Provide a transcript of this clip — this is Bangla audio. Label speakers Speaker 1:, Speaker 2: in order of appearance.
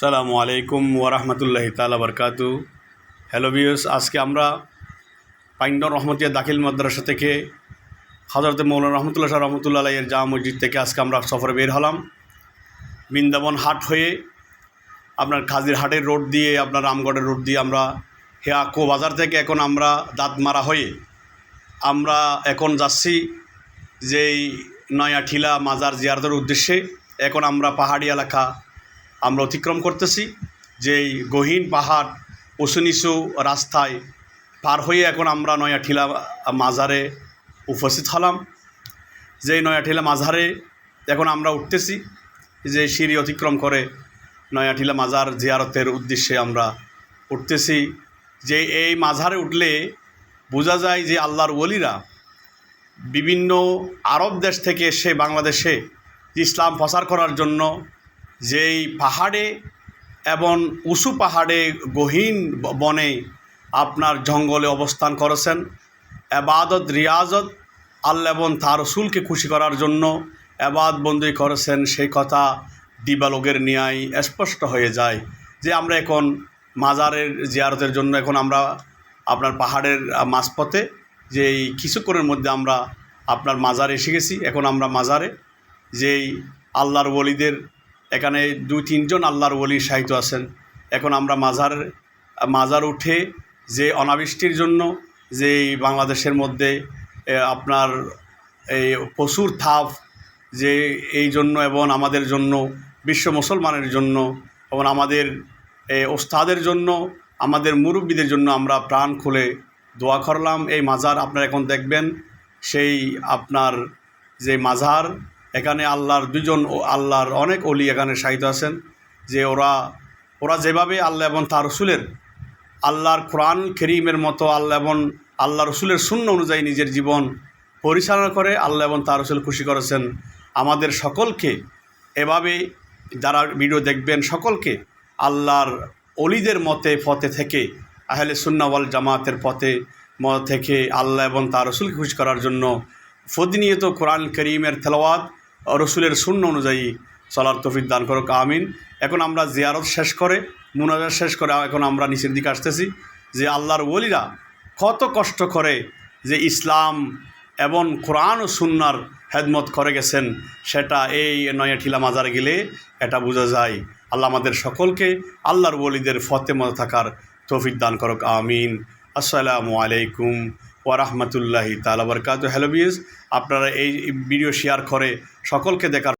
Speaker 1: সালামু আলাইকুম ওরহমতুল্লাহি তালা বরকাতু। হ্যালো বিয়স আজকে আমরা পাইন্ডন রহমতিয়া দাখিল মাদ্রাসা থেকে হজরত মৌলানা রহমতুল্লাহ শাহ রহমতুল্লাহ এর জামা মসজিদ থেকে আজকে আমরা সফরে বের হলাম। বৃন্দাবন হাট হয়ে আপনার খাজির হাটের রোড দিয়ে, আপনার রামগড়ের রোড দিয়ে আমরা হেয়াকো বাজার থেকে এখন আমরা দাঁতমারা হয়ে আমরা এখন যাচ্ছি যেই নয়াঠিলা মাজার জিয়ারতের উদ্দেশ্যে। এখন আমরা পাহাড়ি এলাকা আমরা অতিক্রম করতেছি। যেই গহীন পাহাড়, উঁচু নিচু রাস্তায় পার হয়ে এখন আমরা নয়াঠিলা মাজারে উপস্থিত হলাম। যেই নয়াঠিলা মাজারে এখন আমরা উঠতেছি যে সিঁড়ি অতিক্রম করে নয়াঠিলা মাজার জিয়ারতের উদ্দেশ্যে আমরা উঠতেছি। যে এই মাঝারে উঠলে বোঝা যায় যে আল্লাহর ওলিরা বিভিন্ন আরব দেশ থেকে এসে বাংলাদেশে ইসলাম প্রচার করার জন্য যেই পাহাড়ে এবং উঁচু পাহাড়ে গহীন বনে আপনার জঙ্গলে অবস্থান করেছেন। এবাদত, রিয়াজত, আল্লাহ এবং তার রসুলকে খুশি করার জন্য এবাদ বন্দি করেছেন। সেই কথা দিবালোকের ন্যায় স্পষ্ট হয়ে যায় যে আমরা এখন মাজারের জিয়ারতের জন্য এখন আমরা আপনার পাহাড়ের মাঝপথে যে এই কিছুক্ষণের মধ্যে আমরা আপনার মাজারে এসে গেছি। এখন আমরা মাজারে যেই আল্লাহর ওলিদের এখানে দুই, তিনজন আল্লাহর ওলি সাহিত্য আছেন। এখন আমরা মাজার মাজার উঠে যে অনাবৃষ্টির জন্য যে বাংলাদেশের মধ্যে আপনার এই প্রচুর থাপ যে এই জন্য এবং আমাদের জন্য, বিশ্ব মুসলমানের জন্য এবং আমাদের ওস্তাদের জন্য, আমাদের মুরব্বীদের জন্য আমরা প্রাণ খুলে দোয়া করলাম। এই মাজার আপনারা এখন দেখবেন, সেই আপনার যে মাজার এখানে আল্লাহর দুজন আল্লাহর অনেক অলি এখানে সাহিত্য আছেন, যে ওরা ওরা যেভাবে আল্লাহ এবং তার রসুলের, আল্লাহর কোরআন করিমের মতো আল্লাহ এবং আল্লাহ রসুলের শূন্য অনুযায়ী নিজের জীবন পরিচালনা করে আল্লাহ এবং তার রসুল খুশি করেছেন। আমাদের সকলকে এভাবে যারা ভিডিও দেখবেন সকলকে আল্লাহর অলিদের মতে পথে থেকে, আহলে সুন্নাওয়াল জামাতের পথে থেকে আল্লাহ এবং তার রসুলকে খুশি করার জন্য ফদিনিয়ত কোরআন করিমের তেলাওয়াত রসুলের শূন্য অনুযায়ী চলার তফিক দান করুক, আমিন। এখন আমরা জিয়ারত শেষ করে মুনাজার শেষ করে এখন আমরা নিচের দিকে আসতেছি যে আল্লাহর ওলিরা কত কষ্ট করে যে ইসলাম এবং কোরআন ও সুন্নার হেদমত করে গেছেন, সেটা এই নয়া ঠিলা মাজার গেলে এটা বোঝা যায়। আল্লাহ আমাদের সকলকে আল্লাহর ওলিদের ফতে মতো থাকার তৌফিক দান করুক, আমিন। আসসালামু আলাইকুম ওরহমতুল্লাহি তালা বরকাত হ্যালো বিয়েস আপনারা এই ভিডিও শেয়ার করে সকলকে দেখার